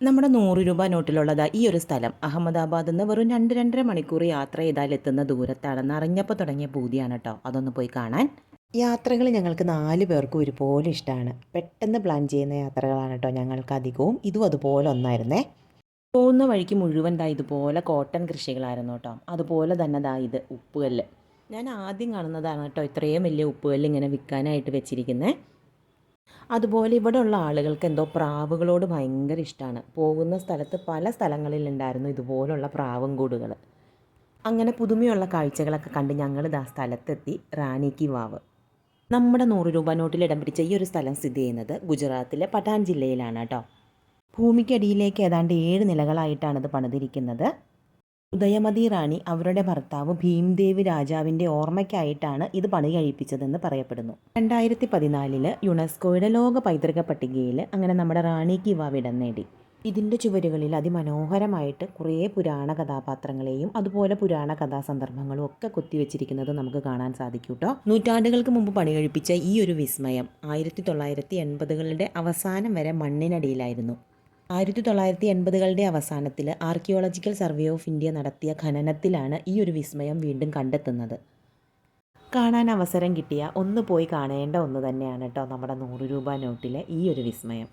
നമ്മുടെ നൂറ് രൂപ നോട്ടിലുള്ളതാ ഈ ഒരു സ്ഥലം. അഹമ്മദാബാദ് നിന്ന് വെറും രണ്ട് രണ്ടര മണിക്കൂർ യാത്ര ചെയ്താൽ എത്തുന്ന ദൂരത്താണെന്ന് അറിഞ്ഞപ്പോൾ തുടങ്ങിയ പൂതിയാണ് കേട്ടോ. അതൊന്ന് പോയി കാണാൻ. യാത്രകൾ ഞങ്ങൾക്ക് നാല് പേർക്കും ഒരുപോലെ ഇഷ്ടമാണ്. പെട്ടെന്ന് പ്ലാൻ ചെയ്യുന്ന യാത്രകളാണ് കേട്ടോ ഞങ്ങൾക്ക് അധികവും. ഇതും അതുപോലെ ഒന്നായിരുന്നേ. പോകുന്ന വഴിക്ക് മുഴുവൻ ദാ ഇതുപോലെ കോട്ടൺ കൃഷികളായിരുന്നു കേട്ടോ. അതുപോലെ തന്നെ ദാ ഇത് ഉപ്പുകല്ല്. ഞാൻ ആദ്യം കാണുന്നതാണ് കേട്ടോ ഇത്രയും വലിയ ഉപ്പുകല്ല് ഇങ്ങനെ വിൽക്കാനായിട്ട് വെച്ചിരിക്കുന്നത് അതുപോലെ ഇവിടെയുള്ള ആളുകൾക്ക് എന്തോ പ്രാവുകളോട് ഭയങ്കര ഇഷ്ടമാണ് പോകുന്ന സ്ഥലത്ത് പല സ്ഥലങ്ങളിലുണ്ടായിരുന്നു ഇതുപോലുള്ള പ്രാവും കൂടുകൾ അങ്ങനെ പുതുമയുള്ള കാഴ്ചകളൊക്കെ കണ്ട് ഞങ്ങൾ ഇതാ സ്ഥലത്തെത്തി റാണിക്കി വാവ്. നമ്മുടെ നൂറ് രൂപ നോട്ടിൽ ഇടം പിടിച്ച ഈ ഒരു സ്ഥലം സ്ഥിതി ചെയ്യുന്നത് ഗുജറാത്തിലെ പട്ടാൻ ജില്ലയിലാണ് കേട്ടോ. ഭൂമിക്കടിയിലേക്ക് ഏതാണ്ട് ഏഴ് നിലകളായിട്ടാണ് ഇത് പണിതിരിക്കുന്നത്. ഉദയമതി റാണി അവരുടെ ഭർത്താവ് ഭീംദേവ് രാജാവിന്റെ ഓർമ്മയ്ക്കായിട്ടാണ് ഇത് പണി കഴിപ്പിച്ചതെന്ന് പറയപ്പെടുന്നു. രണ്ടായിരത്തി പതിനാലിൽ യുനെസ്കോയുടെ ലോക പൈതൃക പട്ടികയിൽ അങ്ങനെ നമ്മുടെ റാണി കിവാവ് ഇടം നേടി. ഇതിന്റെ ചുവരുകളിൽ അതിമനോഹരമായിട്ട് കുറേ പുരാണ കഥാപാത്രങ്ങളെയും അതുപോലെ പുരാണ കഥാസന്ദർഭങ്ങളും ഒക്കെ കൊത്തിവെച്ചിരിക്കുന്നത് നമുക്ക് കാണാൻ സാധിക്കും കേട്ടോ. നൂറ്റാണ്ടുകൾക്ക് മുമ്പ് പണി കഴിപ്പിച്ച ഈ ഒരു വിസ്മയം ആയിരത്തി തൊള്ളായിരത്തി എൺപതുകളുടെ അവസാനം വരെ മണ്ണിനടിയിലായിരുന്നു. ആയിരത്തി തൊള്ളായിരത്തി എൺപതുകളുടെ അവസാനത്തിൽ ആർക്കിയോളജിക്കൽ സർവേ ഓഫ് ഇന്ത്യ നടത്തിയ ഖനനത്തിലാണ് ഈ ഒരു വിസ്മയം വീണ്ടും കണ്ടെത്തുന്നത്. കാണാൻ അവസരം കിട്ടിയ ഒന്ന് പോയി കാണേണ്ട ഒന്ന് തന്നെയാണ് കേട്ടോ നമ്മുടെ നൂറ് രൂപ നോട്ടിലെ ഈ ഒരു വിസ്മയം.